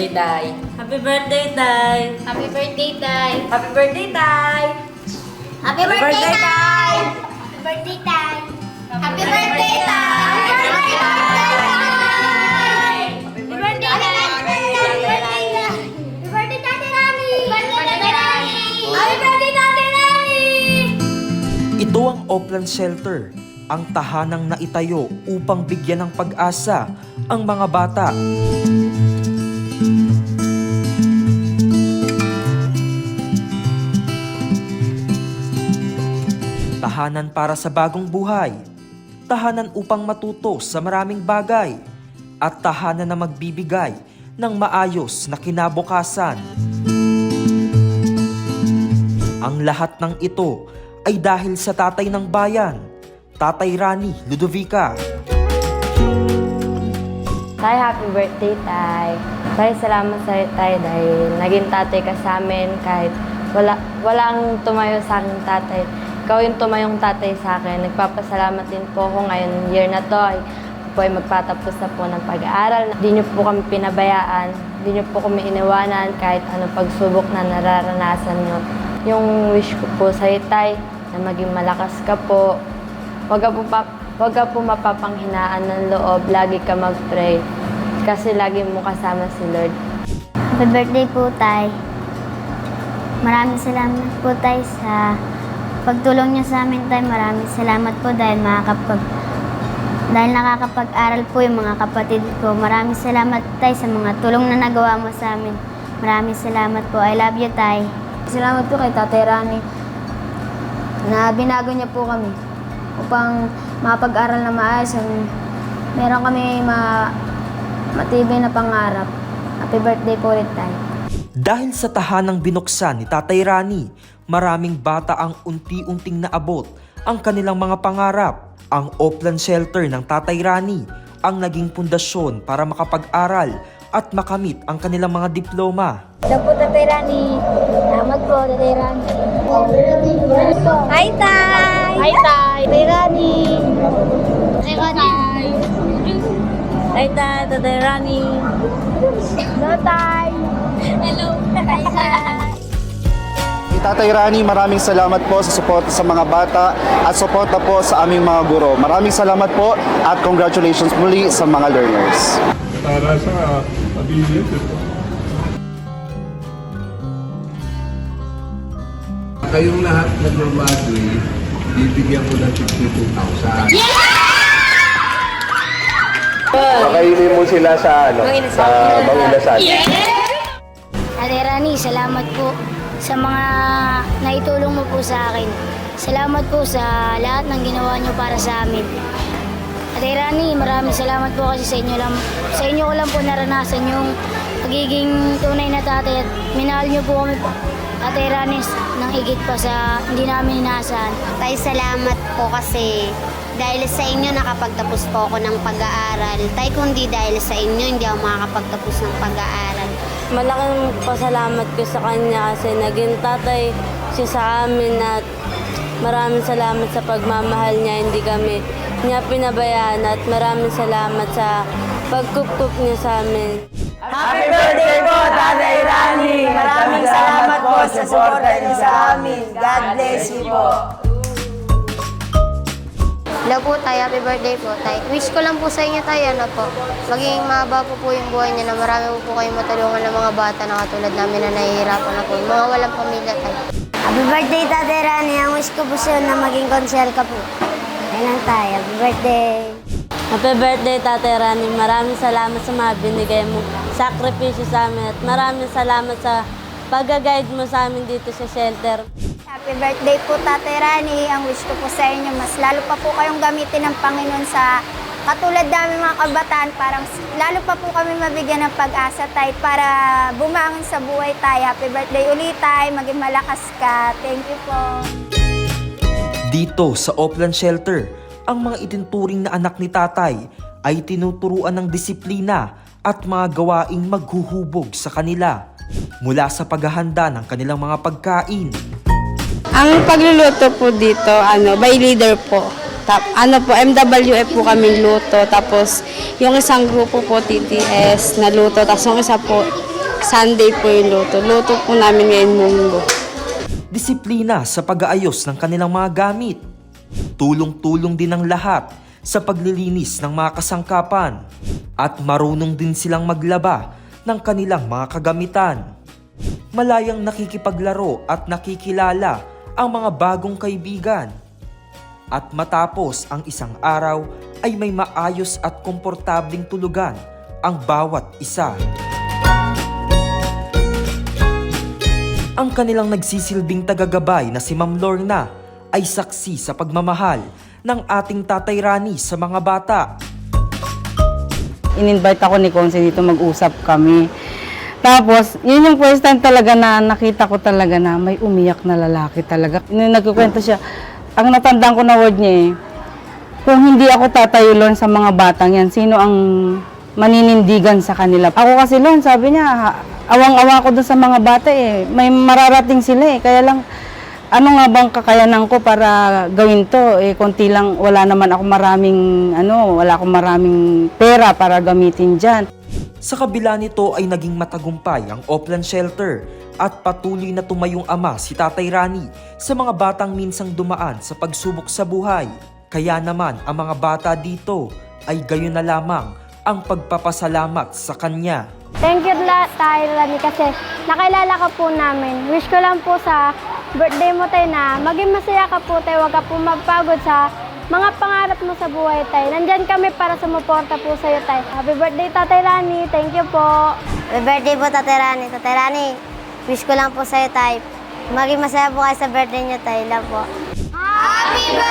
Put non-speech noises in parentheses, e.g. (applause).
birthday, Tay! Happy birthday, Tay! Happy birthday, Tay! Happy birthday, Tay! Happy birthday, Tay! Happy birthday, Tay! Happy birthday, Tay! Ito ang Opland Shelter, ang tahanang naitayo upang bigyan ng pag-asa ang mga bata. Tahanan para sa bagong buhay. Tahanan upang matuto sa maraming bagay. At tahanan na magbibigay ng maayos na kinabukasan. Ang lahat ng ito ay dahil sa tatay ng bayan, Tatay Rani Ludovica. Tay, happy birthday, Tay. Tay, salamat sa Tay dahil naging tatay ka sa amin kahit wala, walang tumayo sa akin tatay. Ikaw yung tumayong tatay sa akin. Nagpapasalamat din po ako ngayon year na to. Ay, po ay magpatapos na po ng pag-aaral. Hindi niyo po kami pinabayaan. Hindi niyo po kami iniwanan kahit anong pagsubok na nararanasan niyo. Yung wish ko po sa Tay na maging malakas ka po. Huwag ka po, pa, huwag ka po mapapanghinaan ng loob. Lagi ka mag-pray. Kasi lagi mo kasama si Lord. Happy birthday po, Tay. Maraming salamat po, Tay, sa pagtulong niyo sa amin, Tay. Maraming salamat po dahil makakapag dahil nakakapag-aral po yung mga kapatid ko. Maraming salamat, Tay, sa mga tulong na nagawa mo sa amin. Maraming salamat po. I love you, Tay. Salamat po kay Tatay Rani na binago niya po kami upang makapag-aral na maayos. and Meron kami ma matibay na pangarap. Happy birthday po ulit tayo. Dahil sa tahanang binuksan ni Tatay Rani, maraming bata ang unti-unting naabot ang kanilang mga pangarap. Ang Oplan Shelter ng Tatay Rani ang naging pundasyon para makapag-aral at makamit ang kanilang mga diploma. Ito po, Tatay Rani. Salamat po, Tatay Rani. Hi, Tay! Hi, Tay! Tatay Rani! Tatay Rani! Tay, Tatay Rani! Hello, Tay! Hello, Tay! (laughs) Tatay Rani, maraming salamat po sa suporta sa mga bata at suporta po sa aming mga guro. Maraming salamat po at congratulations muli sa mga learners. para sa pamilya. Kayong lahat nag-graduate, bibigyan ko ng 52,000. Pakainin mo sila sa ano, sa Manginasal. Ate Rani, salamat po sa mga naitulong mo po sa akin. Salamat po sa lahat ng ginawa niyo para sa amin. Ate Rani, maraming salamat po kasi sa inyo lang, sa inyo ko lang po naranasan yung pagiging tunay na tatay at minahal niyo po kami Ate Rani nang higit pa sa hindi namin inaasahan. Tay, salamat po kasi dahil sa inyo nakapagtapos po ako ng pag-aaral. Tay, kung di dahil sa inyo, hindi ako makakapagtapos ng pag-aaral. Malaking pasalamat ko sa kanya kasi naging tatay siya sa amin at maraming salamat sa pagmamahal niya. Hindi kami niya pinabayaan at maraming salamat sa pagkukup niya sa amin. Happy birthday po, Tatay Rani! Maraming salamat po sa suporta niyo sa amin. God bless you po. Hello po, Tay. Happy birthday po, Tay. Wish ko lang po sa inyo, Tay, ano po. Maging mahaba po po yung buhay niya na marami po po kayong matulungan ng mga bata na katulad namin na nahihirapan na po. Yung mga walang pamilya, Tay. Happy birthday, Tatay Rani. Ang wish ko po sa'yo na maging konsyel ka po. Ayun lang tayo. Happy birthday. Happy birthday, Tate Rani. Maraming salamat sa mga binigay mo sakripisyo sa amin at maraming salamat sa pag-guide mo sa amin dito sa shelter. Happy birthday po, Tatay Rani. Ang wish ko po sa inyo, mas lalo pa po kayong gamitin ng Panginoon sa katulad namin mga kabataan. Parang lalo pa po kami mabigyan ng pag-asa, Tay, para bumangon sa buhay, Tay. Happy birthday ulit, Tay. Maging malakas ka. Thank you po. Dito sa Oplan Shelter, ang mga itinuturing na anak ni tatay ay tinuturuan ng disiplina at mga gawaing maghuhubog sa kanila mula sa paghahanda ng kanilang mga pagkain. Ang pagluluto po dito, ano, by leader po. Tap, ano po, MWF po kami luto. Tapos, yung isang grupo po, TTS, na luto. Tapos, yung isa po, Sunday po yung luto. Luto po namin ngayon munggo. Disiplina sa pag-aayos ng kanilang mga gamit. Tulong-tulong din ang lahat sa paglilinis ng mga kasangkapan. At marunong din silang maglaba ng kanilang mga kagamitan. Malayang nakikipaglaro at nakikilala ang mga bagong kaibigan. At matapos ang isang araw ay may maayos at komportabling tulugan ang bawat isa. Ang kanilang nagsisilbing tagagabay na si Ma'am Lorna ay saksi sa pagmamahal ng ating Tatay Rani sa mga bata. In-invite ako ni Conce dito mag-usap kami. Tapos, yun yung first time talaga na nakita ko talaga na may umiyak na lalaki talaga. Nagkukwento siya, ang natandaan ko na word niya eh, kung hindi ako tatayo Lon sa mga batang yan, sino ang maninindigan sa kanila? Ako kasi Lon, sabi niya, awang-awa ko dun sa mga bata eh. May mararating sila eh. Kaya lang, ano nga bang kakayanan ko para gawin to? Eh, konti lang, wala naman ako maraming, ano, wala akong maraming pera para gamitin dyan. Sa kabila nito ay naging matagumpay ang Oplan Shelter at patuloy na tumayong ama si Tatay Rani sa mga batang minsang dumaan sa pagsubok sa buhay. Kaya naman ang mga bata dito ay gayon na lamang ang pagpapasalamat sa kanya. Thank you la tayo Rani kasi nakilala ka po namin. Wish ko lang po sa birthday mo tayo na maging masaya ka po tayo. Huwag ka po magpagod sa mga pangarap mo sa buhay tayo. Nandyan kami para sumuporta po sa iyo tayo. Happy birthday Tatay Rani. Thank you po. Happy birthday po, Tatay Rani. Tatay Rani, wish ko lang po sa'yo, tay. Maging masaya po kayo sa birthday niyo, tay. Lang po. Happy birthday